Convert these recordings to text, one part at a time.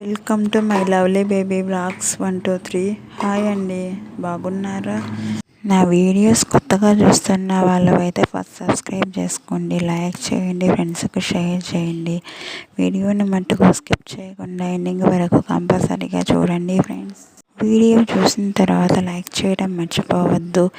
Welcome to my lovely baby blogs one two three. Hi అండి. బాగున్నారా? నా videos కొత్తగా చూస్తున్న వాళ్ళు అయితే ఫస్ట్ సబ్స్క్రైబ్ చేసుకోండి లైక్ చేయండి ఫ్రెండ్స్కి షేర్ చేయండి. వీడియోని మట్టుకు స్కిప్ చేయకుండా ఎండింగ్ వరకు కంపల్సరీగా చూడండి ఫ్రెండ్స్. వీడియో చూసిన తర్వాత లైక్ చేయడం మర్చిపోవద్దు.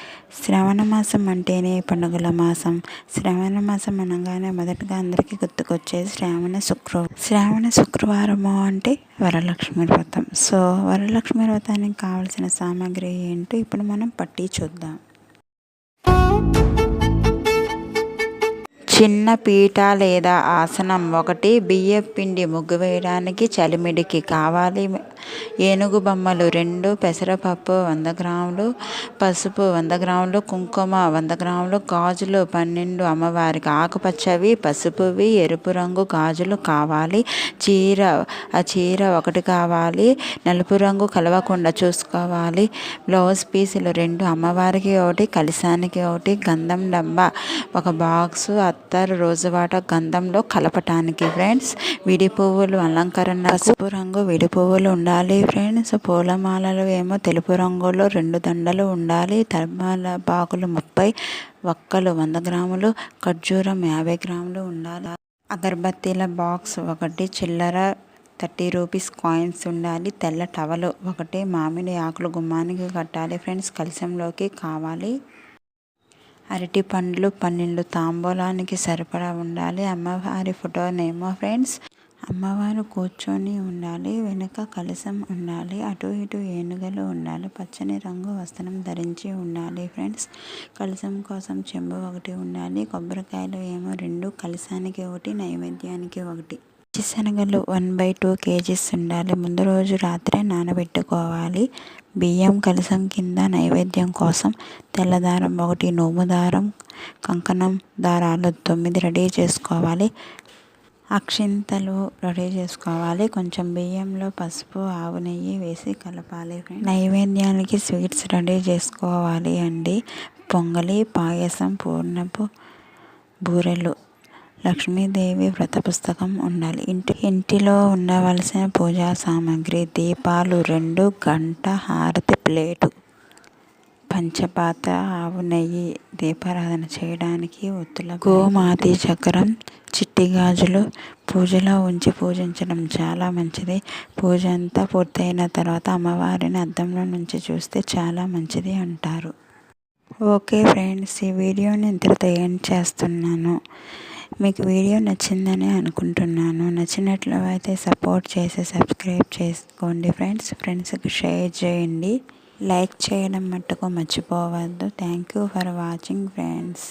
శ్రవణ మాసం అంటేనే పండుగల మాసం. శ్రవణ మాసం అనగానే మొదటగా అందరికీ గుర్తుకొచ్చేది శ్రావణ శుక్రవారం. శ్రావణ శుక్రవారము అంటే వరలక్ష్మి వ్రతం. సో వరలక్ష్మి వ్రతానికి కావాల్సిన సామాగ్రి ఏంటో ఇప్పుడు మనం పట్టి చూద్దాం. చిన్న పీట లేదా ఆసనం ఒకటి బియ్యం పిండి ముగ్గు వేయడానికి చలిమిడికి కావాలి. ఏనుగు బొమ్మలు రెండు పెసరపప్పు వంద గ్రాములు పసుపు వంద గ్రాములు కుంకుమ వంద గ్రాములు గాజులు పన్నెండు అమ్మవారికి ఆకుపచ్చవి పసుపువి ఎరుపు రంగు గాజులు కావాలి. చీర ఆ చీర ఒకటి కావాలి. నలుపు రంగు కలవకుండా చూసుకోవాలి. బ్లౌజ్ పీసులు రెండు అమ్మవారికి ఒకటి కలిసానికి ఒకటి గంధం డబ్బా ఒక బాక్సు అత్తరు రోజువాట గంధంలో కలపటానికి ఫ్రెండ్స్ విడి పువ్వులు అలంకరణ పసుపు రంగు విడి పువ్వులు ఉండాలి ఫ్రెండ్స్ పూలమాలలు ఏమో తెలుపు రంగులో రెండు దండలు ఉండాలి. తర్మాల బాకులు ముప్పై ఒక్కలు వంద గ్రాములు. ఖర్జూరం యాభై గ్రాములు ఉండాలి. అగరబత్తీల బాక్స్ ఒకటి చిల్లర థర్టీ రూపీస్ కాయిన్స్ ఉండాలి. తెల్ల టవలు ఒకటి మామిడి ఆకులు గుమ్మానికి కట్టాలి ఫ్రెండ్స్ కలశంలోకి కావాలి. అరటి పండ్లు పన్నెండు తాంబూలానికి సరిపడా ఉండాలి. అమ్మవారి ఫోటోనేమో ఫ్రెండ్స్. అమ్మవారు కూర్చొని ఉండాలి వెనుక కలసం ఉండాలి అటు ఇటు ఏనుగలు ఉండాలి పచ్చని రంగు వస్త్రం ధరించి ఉండాలి ఫ్రెండ్స్. కలసం కోసం చెంబు ఒకటి ఉండాలి కొబ్బరికాయలు ఏమో రెండు కలసానికి ఒకటి నైవేద్యానికి ఒకటి. పచ్చిశనగలు వన్ బై టూ కేజీస్ ఉండాలి. ముందు రోజు రాత్రే నానబెట్టుకోవాలి. బియ్యం కలసం కింద నైవేద్యం కోసం తెల్లదారం ఒకటి నోము దారం కంకణం దారాలు తొమ్మిది రెడీ చేసుకోవాలి. అక్షింతలు రెడీ చేసుకోవాలి. కొంచెం బియ్యంలో పసుపు ఆవు నెయ్యి వేసి కలపాలి నైవేద్యానికి స్వీట్స్ రెడీ చేసుకోవాలి అండి. పొంగలి పాయసం పూర్ణపు బూరెలు లక్ష్మీదేవి వ్రత పుస్తకం ఉండాలి. ఇంటి ఇంటిలో ఉండవలసిన పూజా సామాగ్రి దీపాలు రెండు గంట హారతి ప్లేటు పంచపాత ఆవు నెయ్యి దీపారాధన చేయడానికి ఒత్తుల గోమాతి చక్రం చిట్టి గాజులు పూజలో ఉంచి పూజించడం చాలా మంచిది. పూజ అంతా పూర్తయిన తర్వాత అమ్మవారిని అద్దంలో నుంచి చూస్తే చాలా మంచిది అంటారు. ఓకే ఫ్రెండ్స్ ఈ వీడియోని ఇంతటితో ఏం చేస్తున్నాను. మీకు వీడియో నచ్చిందని అనుకుంటున్నాను. నచ్చినట్లు అయితే సపోర్ట్ చేసి సబ్స్క్రైబ్ చేసుకోండి ఫ్రెండ్స్. ఫ్రెండ్స్కి షేర్ చేయండి. లైక్ చేయడం మట్టుకు మర్చిపోవద్దు. Thank you for watching friends.